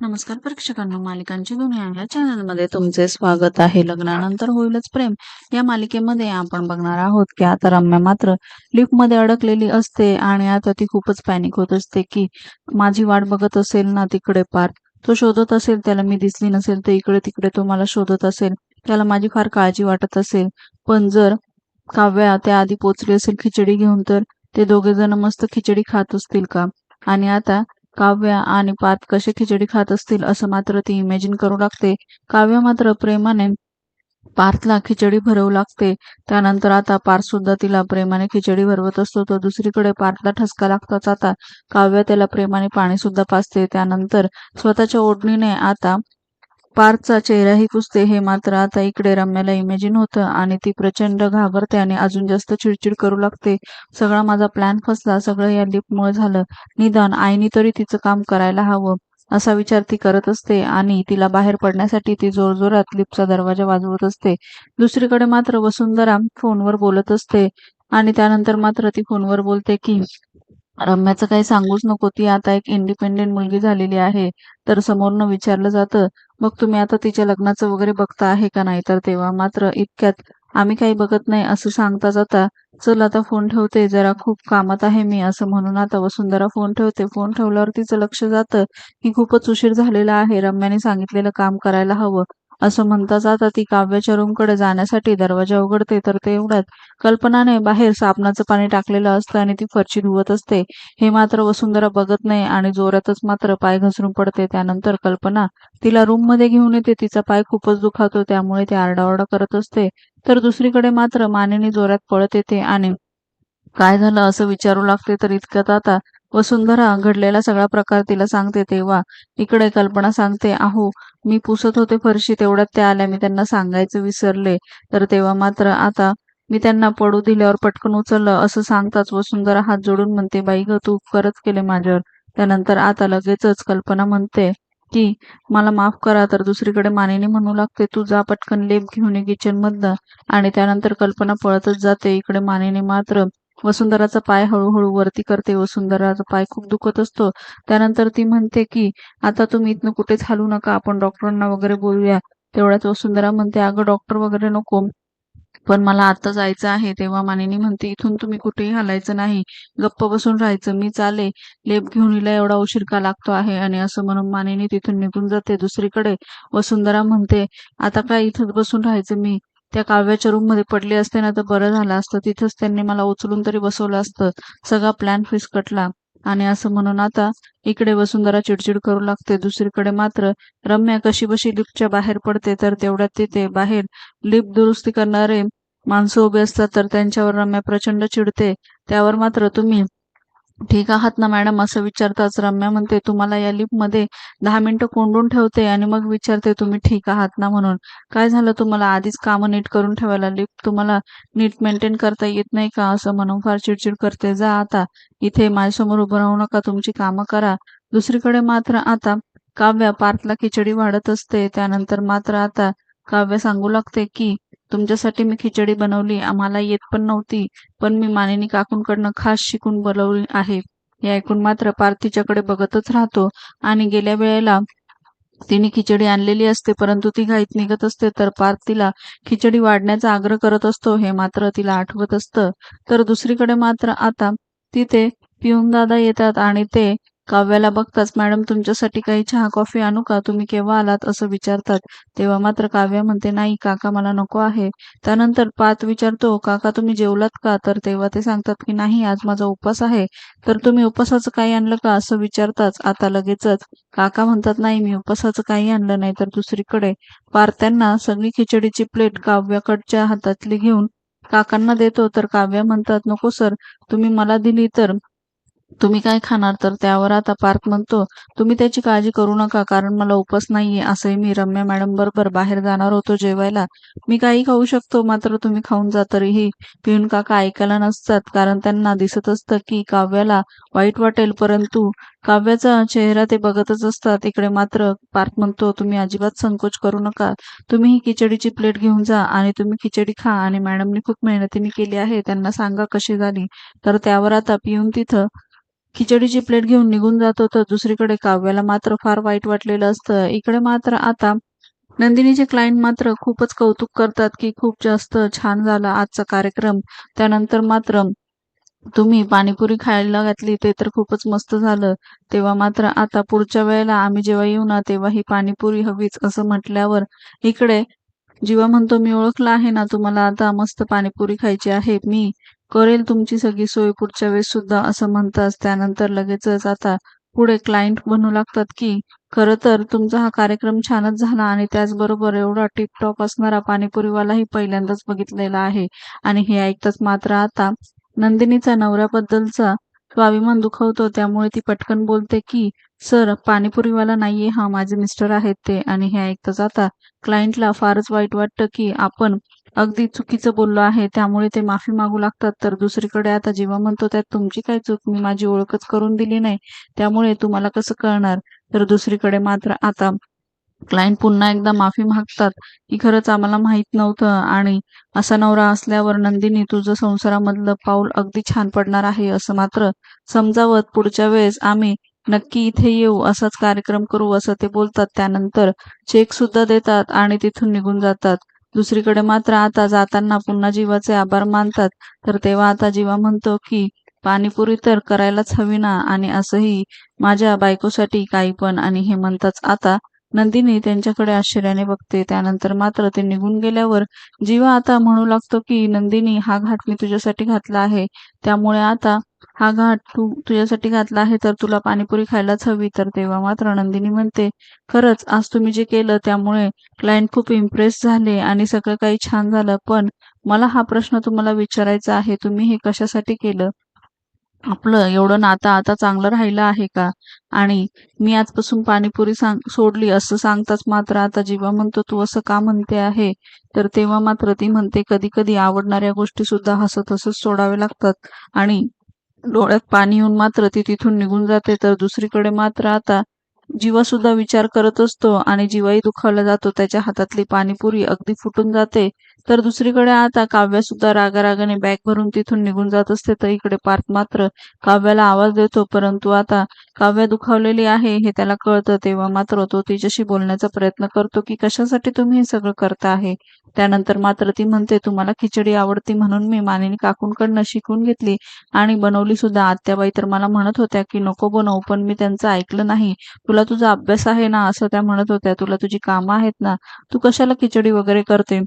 नमस्कार प्रेक्षकांनो मालिकांची दुनिया या चॅनलमध्ये तुमचे स्वागत आहे. लग्नानंतर होईलच प्रेम. या मालिकेमध्ये आपण बघणार आहोत की आता रम्या मात्र लिफ्टमध्ये अडकलेली असते आणि आता ती खूपच पॅनिक होत असते की माझी वाट बघत असेल ना तिकडे पार. तो शोधत असेल त्याला मी दिसली नसेल तर इकडे तिकडे तो मला शोधत असेल. त्याला माझी फार काळजी वाटत असेल. पण जर काव्या त्या आधी पोचली असेल खिचडी घेऊन तर ते दोघे जण मस्त खिचडी खात असतील का? आणि आता काव्य आणि पात कसे खिचडी खात असतील असं मात्र ती इमॅजिन करू लागते. काव्य मात्र प्रेमाने पार्थला खिचडी भरवू लागते. त्यानंतर आता पार्थ सुद्धा तिला प्रेमाने खिचडी भरवत असतो. तर दुसरीकडे पार्थला ठसका लागताच आता काव्य त्याला प्रेमाने पाणी सुद्धा पाजते. त्यानंतर स्वतःच्या ओढणीने आता पार्थचा चेहराही पुसते हे मात्र आता इकडे रम्याला इमॅजिन होतं आणि ती प्रचंड घाबरते आणि अजून जास्त चिडचिड करू लागते. सगळा माझा प्लॅन फसला सगळं या लिपमुळे झालं. निदान आईनी तरी तिचं काम करायला हवं असा विचार ती करत असते आणि तिला बाहेर पडण्यासाठी ती जोरजोरात लिपचा दरवाजा वाजवत असते. दुसरीकडे मात्र वसुंधरा फोनवर बोलत असते आणि त्यानंतर मात्र ती फोनवर बोलते की रम्याचं काही सांगूच नको ती आता एक इंडिपेंडेंट मुलगी झालेली आहे. तर समोरनं विचारलं जातं मग तुम्ही आता तिच्या लग्नाचं वगैरे बघता आहे का नाही? तर तेव्हा मात्र इतक्यात आम्ही काही बघत नाही असं सांगता जाता चल आता फोन ठेवते जरा खूप कामात आहे मी असं म्हणून आता वसुंधरा फोन ठेवते. फोन ठेवल्यावर तिचं लक्ष जातं की खूपच उशीर झालेला आहे. रम्याने सांगितलेलं काम करायला हवं. असं म्हणता जाता ती काव्याच्या रूमकडे जाण्यासाठी दरवाजा उघडते तर तेवढ्यात कल्पनाने बाहेर साबणाचं पाणी टाकलेलं असतं आणि ती फरची धुवत असते. हे मात्र वसुंधरा बघत नाही आणि जोरातच मात्र पाय घसरून पडते. त्यानंतर कल्पना तिला रूममध्ये घेऊन येते. तिचा पाय खूपच दुखावतो त्यामुळे ती आरडाओरडा करत असते. तर दुसरीकडे मात्र मानेने जोरात पळत येते आणि काय झालं असं विचारू लागते. तर इतक्यात आता वसुंधरा घडलेला सगळा प्रकार तिला सांगते तेव्हा. इकडे कल्पना सांगते अहो मी पुसत होते फरशी तेवढ्यात त्या आल्या. मी त्यांना सांगायचं विसरले. तर तेव्हा मात्र आता मी त्यांना पडू दिल्यावर पटकन उचललं. असं सांगताच वसुंधरा हात जोडून म्हणते बाई ग तू खरंच केले माझ्यावर. त्यानंतर आता लगेचच कल्पना म्हणते की मला माफ करा तर दुसरीकडे मानेने म्हणू लागते तू जा पटकन लेप घेऊन ये किचन मधनं. आणि त्यानंतर कल्पना पळतच जाते. इकडे मानेने मात्र वसुंधराचा पाय हळूहळू वरती करते. वसुंधराचा पाय खूप दुखत असतो. त्यानंतर ती म्हणते की आता तुम्ही इथनं कुठेच हलू नका. आपण डॉक्टरांना वगैरे बोलूया. तेवढ्याच वसुंधरा म्हणते अगं डॉक्टर वगैरे नको. पण मला आता जायचं आहे. तेव्हा मानिनी म्हणते इथून तुम्ही कुठेही हलायचं नाही. गप्प बसून राहायचं. मी चाले. लेप घेऊन हिला एवढा उशीर का लागतो आहे. आणि असं म्हणून मानिनी तिथून निघून जाते दुसरीकडे. वसुंधरा म्हणते आता काय इथंच बसून राहायचं मी? त्या काव्याच्या रूममध्ये पडले असते ना तर बरं झालं असतं. तिथंच त्यांनी मला उचलून तरी बसवलं असतं. सगळा प्लॅन फिसकटला आणि असं म्हणून आता इकडे वसुंधरा चिडचिड करू लागते. दुसरीकडे मात्र रम्या कशी बशी लिफ्टच्या बाहेर पडते तर तेवढ्यात तिथे बाहेर लिफ्ट दुरुस्ती करणारे माणसं उभे असतात तर त्यांच्यावर रम्या प्रचंड चिडते. त्यावर मात्र तुम्ही ठीक आहात ना मॅडम? असं विचारताच रम्या म्हणते तुम्हाला या लिफ्टमध्ये दहा मिनिटं कोंडून ठेवते आणि मग विचारते तुम्ही ठीक आहात ना म्हणून. काय झालं तुम्हाला? आधीच कामं नीट करून ठेवायला लिफ्ट तुम्हाला नीट मेंटेन करता येत नाही का? असं म्हणून फार चिडचिड करते. जा आता इथे माझ्यासमोर उभं राहू नका तुमची कामं करा. दुसरीकडे मात्र आता काव्य पार्थला खिचडी वाढत असते. त्यानंतर मात्र आता काव्य सांगू लागते की तुमच्यासाठी मी खिचडी बनवली आम्हाला येत पण नव्हती पण मी मानिनी काकूंकडनं खास शिकून बनवली आहे. हे ऐकून मात्र पार्थ तिच्याकडे बघतच राहतो आणि गेल्या वेळेला तिने खिचडी आणलेली असते परंतु ती घाईत निघत असते तर पार्थ तिला खिचडी वाढण्याचा आग्रह करत असतो हे मात्र तिला आठवत असतं. तर दुसरीकडे मात्र आता तिथे पिऊन दादा येतात आणि ते काव्याला बघताच मॅडम तुमच्यासाठी काही चहा कॉफी आणू का? तुम्ही केव्हा आलात? असं विचारतात. तेव्हा मात्र काव्य म्हणते नाही काका मला नको आहे. त्यानंतर पात विचारतो काका तुम्ही जेवलात का? तर तेव्हा ते सांगतात की नाही आज माझा उपवास आहे. तर तुम्ही उपवासाचं काही आणलं का? असं विचारताच आता लगेचच काका म्हणतात नाही मी उपवासाचं काही आणलं नाही तर दुसरीकडे. पार्त्यांना सगळी खिचडीची प्लेट काव्याकडच्या हातातली घेऊन काकांना देतो. तर काव्य म्हणतात नको सर. तुम्ही मला दिली तर तुम्ही काय खाणार? तर त्यावर आता पार्क म्हणतो. तुम्ही त्याची काळजी करू नका कारण मला उपास नाहीये असंही मी रम्या मॅडम बरोबर बाहेर जाणार होतो जेवायला. मी काही खाऊ शकतो मात्र तुम्ही खाऊन जा तरीही. पिऊन काका ऐकायला नसतात कारण त्यांना दिसत असतं की काव्याला वाईट वाटेल परंतु काव्याचा चेहरा ते बघतच असतात. इकडे मात्र पार्क म्हणतो तुम्ही अजिबात संकोच करू नका. तुम्ही ही खिचडीची प्लेट घेऊन जा आणि तुम्ही खिचडी खा आणि मॅडमनी खूप मेहनतीने केली आहे त्यांना सांगा कशी झाली. तर त्यावर आता पिऊन तिथं खिचडीची प्लेट घेऊन निघून जात होतं. दुसरीकडे काव्याला मात्र फार वाईट वाटलेलं असतं. इकडे मात्र आता नंदिनीचे क्लायंट मात्र खूपच कौतुक करतात की खूप जास्त छान झाला आजचा कार्यक्रम. त्यानंतर मात्र तुम्ही पाणीपुरी खायला घातली ते तर खूपच मस्त झालं. तेव्हा मात्र आता पुढच्या वेळेला आम्ही जेव्हा येऊ ना तेव्हा ही पाणीपुरी हवीच असं म्हटल्यावर इकडे जीवा म्हणतो मी ओळखला आहे ना तुम्हाला आता मस्त पाणीपुरी खायची आहे मी करेल तुमची सगळी सोय पुढच्या वेळेस सुद्धा असं म्हणताच त्यानंतर लगेचच आता पुढे क्लायंट बनू लागतात की खरं तर तुमचा हा कार्यक्रम छानच झाला आणि त्याचबरोबर एवढा टिपटॉप असणारा पाणीपुरीवालाही पहिल्यांदाच बघितलेला आहे. आणि हे ऐकताच मात्र आता नंदिनीचा नवऱ्याबद्दलचा स्वाभिमान दुखवतो. त्यामुळे ती पटकन बोलते की सर पाणीपुरीवाला नाहीये हा माझे मिस्टर आहेत ते. आणि हे ऐकताच आता क्लायंटला फारच वाईट वाटतं की आपण अगदी चुकीचं बोललो आहे त्यामुळे ते माफी मागू लागतात. तर दुसरीकडे आता जेव्हा म्हणतो त्यात तुमची काय चूक मी माझी ओळखच करून दिली नाही त्यामुळे तुम्हाला कसं कळणार? तर दुसरीकडे मात्र आता क्लायंट पुन्हा एकदा माफी मागतात की खरंच आम्हाला माहीत नव्हतं. आणि असा नवरा असल्यावर नंदिनी तुझं संसारामधलं पाऊल अगदी छान पडणार आहे असं मात्र समजावत पुढच्या वेळेस आम्ही नक्की इथे येऊ असाच कार्यक्रम करू असं ते बोलतात. त्यानंतर चेक सुद्धा देतात आणि तिथून निघून जातात. दुसरीकडे मात्र आता जाताना पुन्हा जीवाचे आभार मानतात. तर तेव्हा आता जीवा म्हणतो की पाणीपुरी तर करायलाच हवी ना? आणि असंही माझ्या बायकोसाठी काही पण आणि हे म्हणताच आता नंदिनी त्यांच्याकडे आश्चर्याने बघते. त्यानंतर मात्र ते निघून गेल्यावर जीवा आता म्हणू लागतो की नंदिनी हा घाट मी तुझ्यासाठी घातला आहे. त्यामुळे आता हा घाट तू तुझ्यासाठी घातला आहे तर तुला पाणीपुरी खायलाच हवी. तर तेव्हा मात्र नंदिनी म्हणते खरंच आज तुम्ही जे केलं त्यामुळे क्लायंट खूप इम्प्रेस झाले आणि सगळं काही छान झालं. पण मला हा प्रश्न तुम्हाला विचारायचा आहे. तुम्ही हे कशासाठी केलं? आपलं एवढं नातं आता चांगलं राहिलं आहे का? आणि मी आजपासून पाणीपुरी सांग सोडली असं सांगताच मात्र आता जेव्हा म्हणतो तू असं का म्हणते आहे? तर तेव्हा मात्र ती म्हणते कधी कधी आवडणाऱ्या गोष्टी सुद्धा हसत हसत सोडावे लागतात. आणि डोळ्यात पाणी येऊन मात्र ती तिथून निघून जाते. तर दुसरीकडे मात्र आता जीवा सुद्धा विचार करत असतो आणि जीवाही दुखावला जातो. त्याच्या हातातली पाणीपुरी अगदी फुटून जाते. तर दुसरीकडे आता काव्या सुद्धा रागारागाने बॅग भरून तिथून निघून जात असते. तर इकडे पार्थ मात्र काव्याला आवाज देतो. परंतु आता काव्या दुखावलेली आहे हे त्याला कळतं. तेव्हा मात्र तो तिच्याशी बोलण्याचा प्रयत्न करतो की कशासाठी तुम्ही हे सगळं करता आहे? त्यानंतर मात्र ती म्हणते तुम्हाला खिचडी आवडती म्हणून मी मानिनी काकूंकडनं शिकून घेतली आणि बनवली सुद्धा. आत्याबाई तर मला म्हणत होत्या की नको बनवू पण मी त्यांचं ऐकलं नाही. तुला तुझा अभ्यास आहे ना? असं त्या म्हणत होत्या. तुला तुझी कामं आहेत ना? तू कशाला खिचडी वगैरे करते?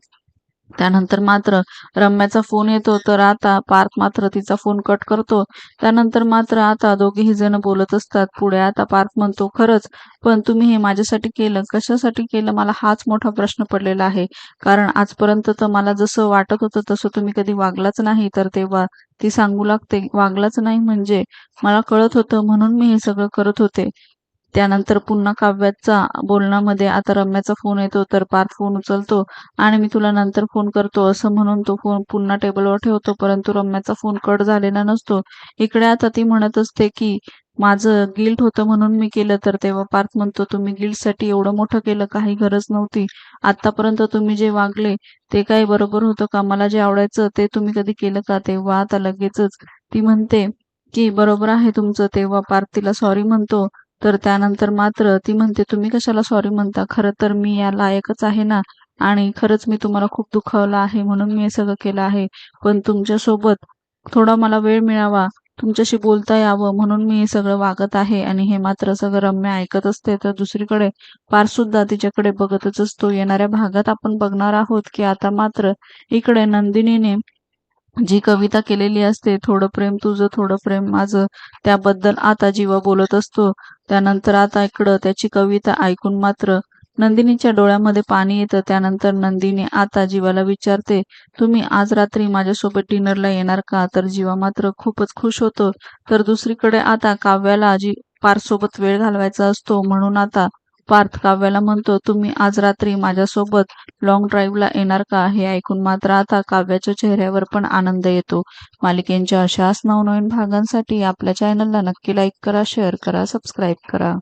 त्यानंतर मात्र रम्याचा फोन येतो तर आता पार्थ मात्र तिचा फोन कट करतो. त्यानंतर मात्र आता दोघेही जण बोलत असतात. पुढे आता पार्थ म्हणतो खरंच पण तुम्ही हे माझ्यासाठी केलं. कशासाठी केलं? मला हाच मोठा प्रश्न पडलेला आहे. कारण आजपर्यंत तर मला जसं वाटत होतं तसं तुम्ही कधी वागलाच नाही. तर तेव्हा ती सांगू लागते वागलाच नाही म्हणजे? मला कळत होतं म्हणून मी हे सगळं करत होते. त्यानंतर पुन्हा काव्याचा बोलण्यामध्ये आता रम्याचा फोन येतो तर पार्थ फोन उचलतो आणि मी तुला नंतर फोन करतो. असं म्हणून तो फोन पुन्हा टेबलवर ठेवतो परंतु रम्याचा फोन कट झालेला नसतो. इकडे आता ती म्हणत असते की माझं गिल्ट होतं म्हणून मी केलं तर तेव्हा पार्थ म्हणतो तुम्ही गिल्टसाठी एवढं मोठं केलं काही गरज नव्हती. आतापर्यंत तुम्ही जे वागले ते काही बरोबर होतं का? मला जे आवडायचं ते तुम्ही कधी केलं का? तेव्हा आता लगेचच ती म्हणते की बरोबर आहे तुमचं. तेव्हा पार्थ तिला सॉरी म्हणतो. तर त्यानंतर मात्र ती म्हणते तुम्ही कशाला सॉरी म्हणता? खरं तर मी या लायकच आहे ना? आणि खरंच मी तुम्हाला खूप दुखावलं आहे म्हणून मी हे सगळं केलं आहे. पण तुमच्यासोबत थोडा मला वेळ मिळावा. तुमच्याशी बोलता यावं म्हणून मी हे सगळं वागत आहे आणि हे मात्र सगळं रम्य ऐकत असते. तर दुसरीकडे पार सुद्धा तिच्याकडे बघतच असतो. येणाऱ्या भागात आपण बघणार आहोत की आता मात्र इकडे नंदिनीने जी कविता केलेली असते थोडं प्रेम तुझं थोडं प्रेम माझं त्याबद्दल आता जीवा बोलत असतो. त्यानंतर आता इकडं त्याची कविता ऐकून मात्र नंदिनीच्या डोळ्यामध्ये पाणी येतं. त्यानंतर नंदिनी आता जीवाला विचारते तुम्ही आज रात्री माझ्यासोबत डिनरला येणार का? तर जीवा मात्र खूपच खुश होतो. तर दुसरीकडे आता काव्याला जी पारसोबत वेळ घालवायचा असतो. म्हणून आता पार्थ काव्याला म्हणतो तुम्ही आज रात्री माझ्यासोबत लॉंग ड्राईव्हला येणार का? हे ऐकून मात्र आता काव्याच्या चेहऱ्यावर पण आनंद येतो. मालिकेंच्या अशाच नवनवीन भागांसाठी आपल्या चॅनलला नक्की लाईक करा शेअर करा सबस्क्राईब करा.